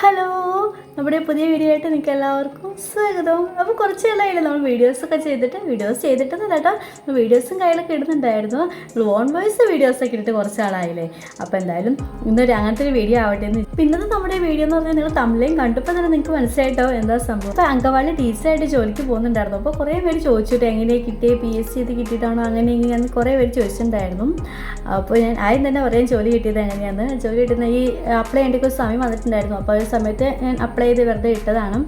Hello നമ്മുടെ പുതിയ video ആയിട്ട് നിങ്ങൾക്ക് എല്ലാവർക്കും സ്വാഗതം. അപ്പോൾ കുറച്ച് കാലമായില്ലേ നമ്മൾ വീഡിയോസൊക്കെ ചെയ്തിട്ട് വീഡിയോസ് ചെയ്തിട്ടൊന്നും കേട്ടോ. വീഡിയോസും കയ്യിലൊക്കെ ഇടുന്നുണ്ടായിരുന്നു. ലോൺ വോയിസ് വീഡിയോസൊക്കെ ഇട്ടിട്ട് കുറച്ച് ആളായില്ലേ അപ്പോൾ എന്തായാലും ഇന്നൊരു അങ്ങനത്തെ ഒരു വീഡിയോ ആവട്ടെ എന്ന് ഇന്നത്തെ നമ്മുടെ വീഡിയോ എന്ന് പറഞ്ഞാൽ നിങ്ങൾ തമിഴിലും കണ്ടപ്പോൾ തന്നെ നിങ്ങൾക്ക് മനസ്സിലായിട്ടോ എന്താ സംഭവം. അപ്പോൾ അങ്കവാളി ടീച്ചറായിട്ട് ജോലിക്ക് പോകുന്നുണ്ടായിരുന്നു. അപ്പോൾ കുറേ പേര് ചോദിച്ചിട്ട് എങ്ങനെയാണ് കിട്ടിയേ? പി എസ് സി ഇത് കിട്ടിയിട്ടാണോ? അങ്ങനെ ഇങ്ങനെ കുറേ പേര് ചോദിച്ചിട്ടുണ്ടായിരുന്നു. അപ്പോൾ ഞാൻ ആദ്യം തന്നെ പറയാൻ ജോലി കിട്ടിയത് എങ്ങനെയാണ് ജോലി കിട്ടുന്ന ഈ അപ്ലൈ ചെയ്യേണ്ട ഒരു സമയം വന്നിട്ടുണ്ടായിരുന്നു. അപ്പോൾ സമയത്ത് ഞാൻ അപ്ലൈ ചെയ്ത് വെറുതെ ഇട്ടതാണ്.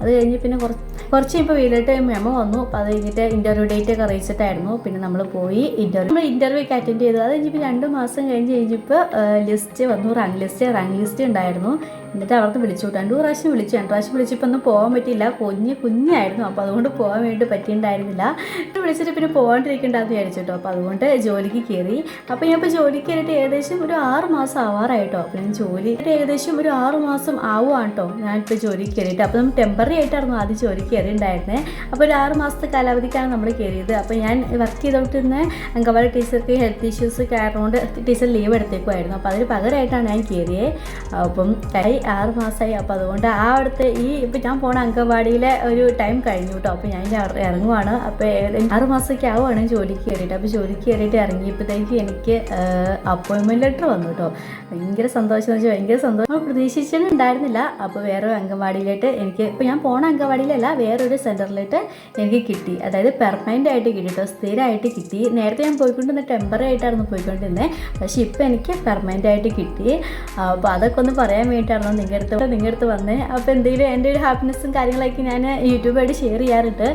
അത് കഴിഞ്ഞ് പിന്നെ കുറച്ച് കുറച്ച് ഇപ്പോൾ വീട്ടിലോട്ട് മെമ്മ വന്നു. അപ്പോൾ അത് കഴിഞ്ഞിട്ട് ഇന്റർവ്യൂ ഡേറ്റ് ഒക്കെ അറിയിച്ചിട്ടായിരുന്നു പിന്നെ നമ്മൾ പോയി ഇന്റർവ്യൂ നമ്മൾ ഇന്റർവ്യൂ ഒക്കെ അറ്റൻഡ് ചെയ്തു. അത് കഴിഞ്ഞ് രണ്ട് മാസം കഴിഞ്ഞ് കഴിഞ്ഞപ്പോൾ ലിസ്റ്റ് വന്നു. റാങ്ക് ലിസ്റ്റ് റാങ്ക് ലിസ്റ്റ് ഉണ്ടായിരുന്നു. എന്നിട്ട് അവർക്ക് വിളിച്ചു. രണ്ടു പ്രാവശ്യം വിളിച്ചു. രണ്ട് പ്രാവശ്യം വിളിച്ചപ്പോൾ ഒന്നും പോകാൻ പറ്റിയില്ല. കുഞ്ഞ് കുഞ്ഞായിരുന്നു. അപ്പോൾ അതുകൊണ്ട് പോകാൻ വേണ്ടി പറ്റിയിട്ടുണ്ടായിരുന്നില്ല. എന്നിട്ട് വിളിച്ചിട്ട് പിന്നെ പോകാണ്ടിരിക്കണ്ടെന്ന് വിചാരിച്ചിട്ടോ. അപ്പോൾ അതുകൊണ്ട് ജോലിക്ക് കയറി അപ്പോൾ ഞാൻ ഇപ്പോൾ ജോലിക്ക് കയറിയിട്ട് ഏകദേശം ഒരു ആറ് മാസം ആവാറായിട്ടോ. അപ്പോൾ ഞാൻ ജോലി ഏകദേശം ഒരു ആറ് മാസം ആവുകയാണ് കേട്ടോ ഞാനിപ്പോൾ ജോലിക്ക് കയറിയിട്ട്. അപ്പോൾ നമ്മൾ ടെമ്പററി ആയിട്ടായിരുന്നു ആദ്യം ജോലിക്ക് കയറിയിട്ടുണ്ടായിരുന്നത് അപ്പോൾ ഒരു ആറ് മാസത്തെ കാലാവധിക്കാണ് നമ്മൾ കയറിയത്. അപ്പോൾ ഞാൻ വർക്ക് ചെയ്തോണ്ടിരുന്ന അങ്കവാടി ടീച്ചർക്ക് ഹെൽത്ത് ഇഷ്യൂസ് കയറുകൊണ്ട് ടീച്ചർ ലീവ് എടുത്തേക്കുമായിരുന്നു അപ്പോൾ അതിന് പകരമായിട്ടാണ് ഞാൻ കയറിയത് അപ്പം കൈ ആറ് മാസമായി. അപ്പോൾ അതുകൊണ്ട് ആ അവിടുത്തെ ഈ ഇപ്പം ഞാൻ പോണ അങ്കവാടിയിലെ ഒരു ടൈം കഴിഞ്ഞു കേട്ടോ അപ്പോൾ ഞാൻ ഇറങ്ങുവാണ് അപ്പോൾ ആറ് മാസമൊക്കെ ആവുകയാണ് ജോലിക്ക് കയറിയിട്ട്. അപ്പോൾ ജോലിക്ക് കയറിയിട്ട് ഇറങ്ങിയപ്പോഴത്തേക്ക് എനിക്ക് അപ്പോയിൻമെന്റ് ലെറ്റർ വന്നു കേട്ടോ ഭയങ്കര സന്തോഷം എന്ന് വെച്ചാൽ ഭയങ്കര സന്തോഷം. നമ്മൾ പ്രതീക്ഷിച്ചിട്ടും ഉണ്ടായിരുന്നില്ല. അപ്പോൾ വേറൊരു അംഗൻവാടിയിലായിട്ട് എനിക്ക് ഇപ്പോൾ ഞാൻ പോണ അംഗൻവാടിയിലല്ല വേറൊരു സെന്ററിലായിട്ട് എനിക്ക് കിട്ടി. അതായത് പെർമനന്റ് ആയിട്ട് കിട്ടി കേട്ടോ സ്ഥിരമായിട്ട് കിട്ടി. നേരത്തെ ഞാൻ പോയിക്കൊണ്ടിരുന്ന ടെമ്പറി ആയിട്ടായിരുന്നു പോയിക്കൊണ്ടിരുന്നത് പക്ഷേ ഇപ്പോൾ എനിക്ക് പെർമനന്റ് ആയിട്ട് കിട്ടി. അപ്പോൾ അതൊക്കെ ഒന്ന് പറയാൻ വേണ്ടിയിട്ടായിരുന്നു നിങ്ങളുടെ അടുത്ത് നിങ്ങളുടെ അടുത്ത് വന്ന്. അപ്പോൾ എന്തെങ്കിലും എന്റെ ഒരു ഹാപ്പിനെസ്സും കാര്യങ്ങളൊക്കെ ഞാൻ യൂട്യൂബായിട്ട് ഷെയർ ചെയ്യാറുണ്ട്.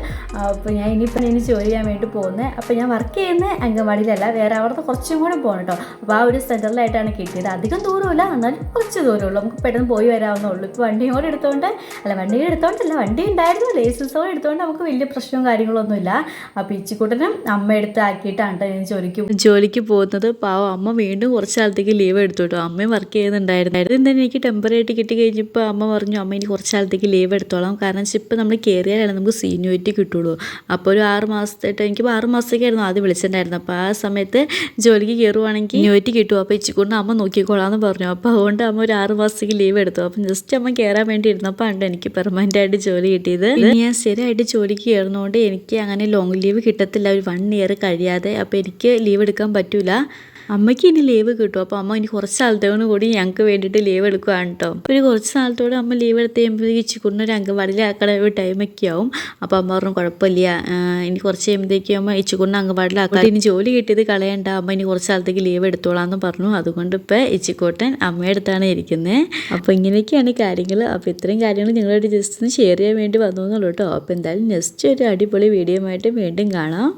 അപ്പോൾ ഞാൻ ഇനിയിപ്പോൾ ഇനി ജോലി ചെയ്യാൻ വേണ്ടി പോകുന്നത് അപ്പോൾ ഞാൻ വർക്ക് ചെയ്യുന്ന അംഗൻവാടിയിലല്ല വേറെ അവിടുത്തെ കുറച്ചും കൂടെ പോകണം കേട്ടോ അപ്പോൾ ആ ഒരു സെന്ററിലായിട്ടാണ് കിട്ടിയത്. അധികം ദൂരമില്ല എന്നാലും കുറച്ച് ദൂരമുള്ളൂ. നമുക്ക് പെട്ടെന്ന് പോയി വരാവുന്നേ ഉള്ളൂ. ഇപ്പോൾ വണ്ടി കൂടെ എടുത്തുകൊണ്ട് അല്ല വണ്ടി എടുത്തോണ്ടല്ല വണ്ടി ഉണ്ടായിരുന്നു. ലൈസൻസ് കൂടെ എടുത്തുകൊണ്ട് നമുക്ക് വലിയ പ്രശ്നവും കാര്യങ്ങളൊന്നുമില്ല. അപ്പോൾ ഇച്ചിക്കൂട്ടനും അമ്മ എടുത്ത് ആക്കിയിട്ടാണ് ട്ടോ ഞാൻ ജോലിക്ക് ജോലിക്ക് പോകുന്നത്. പാവം അമ്മ വീണ്ടും കുറച്ച് കാലത്തേക്ക് ലീവ് എടുത്തു കേട്ടോ അമ്മയും വർക്ക് ചെയ്യുന്നുണ്ടായിരുന്നു. ആദ്യം തന്നെ എനിക്ക് ടെമ്പററി ആയിട്ട് കിട്ടി കഴിഞ്ഞപ്പോൾ അമ്മ പറഞ്ഞു അമ്മ ഇനി കുറച്ച് കാലത്തേക്ക് ലീവ് എടുത്തോളാം. കാരണം ഇപ്പം നമ്മൾ കയറിയാലാണ് നമുക്ക് സീനിയോറിറ്റി കിട്ടുള്ളൂ. അപ്പോൾ ഒരു ആറ് മാസത്തായിട്ട് എനിക്ക് ആറ് മാസത്തേക്കായിരുന്നു ആദ്യം വിളിച്ചിട്ടുണ്ടായിരുന്നു അപ്പോൾ ആ സമയത്ത് ജോലിക്ക് കയറുവാണെങ്കിൽ സീനിയോറിറ്റി കിട്ടും. അപ്പോൾ ഇച്ചിക്കൊണ്ട് അമ്മ നോക്കിക്കോളാം എന്ന് പറഞ്ഞു. അപ്പോൾ അതുകൊണ്ട് അമ്മ ഒരു ആറ് മാസത്തേക്ക് ലീവ് എടുത്തു. അപ്പം ജസ്റ്റ് അമ്മ കയറാൻ വേണ്ടി ഇരുന്നപ്പോൾ ഉണ്ട് എനിക്ക് പെർമനന്റ് ആയിട്ട് ജോലി കിട്ടിയത്. ഞാൻ സ്ഥിരമായിട്ട് ജോലിക്ക് കയറുന്നതുകൊണ്ട് എനിക്ക് അങ്ങനെ ലോങ് ലീവ് കിട്ടത്തില്ല. ഒരു വൺ ഇയർ കഴിയാതെ. അപ്പോൾ എനിക്ക് ലീവ് എടുക്കാൻ പറ്റൂല. അമ്മയ്ക്ക് ഇനി ലീവ് കിട്ടും. അപ്പോൾ അമ്മ ഇനി കുറച്ച് നാളത്തോട് കൂടി ഞങ്ങൾക്ക് വേണ്ടിയിട്ട് ലീവ് എടുക്കുകയാണ് കേട്ടോ ഒരു കുറച്ച് നാളത്തോട് അമ്മ ലീവ് എടുത്ത് കഴിയുമ്പോഴത്തേക്ക് ഇച്ചിക്കുണ്ണൊരു അംഗൻവാടിയിൽ ആക്കണ ഒരു ടൈമൊക്കെ ആവും അപ്പോൾ അമ്മ പറഞ്ഞു കുഴപ്പമില്ല. ഇനി കുറച്ച് കഴിയുമ്പോഴത്തേക്കും അമ്മ ഇച്ചിക്കുണ്ണ അംഗൻവാടിയിൽ ആക്കാം ഇനി ജോലി കിട്ടിയത് കളയണ്ട. അമ്മ ഇനി കുറച്ച് നാളത്തേക്ക് ലീവ് എടുത്തോളാന്ന് പറഞ്ഞു. അതുകൊണ്ട് ഇപ്പോൾ ഇച്ചിക്കോട്ടൻ അമ്മയുടെ അടുത്താണ് ഇരിക്കുന്നത് അപ്പോൾ ഇങ്ങനെയൊക്കെയാണ് കാര്യങ്ങൾ. അപ്പോൾ ഇത്രയും കാര്യങ്ങൾ നിങ്ങളോട് ജസ്റ്റ് ഒന്ന് ഷെയർ ചെയ്യാൻ വേണ്ടി വന്നു എന്നുള്ളൂ കേട്ടോ അപ്പോൾ എന്തായാലും നെക്സ്റ്റ് ഒരു അടിപൊളി വീഡിയോ ആയിട്ട് വീണ്ടും കാണാം.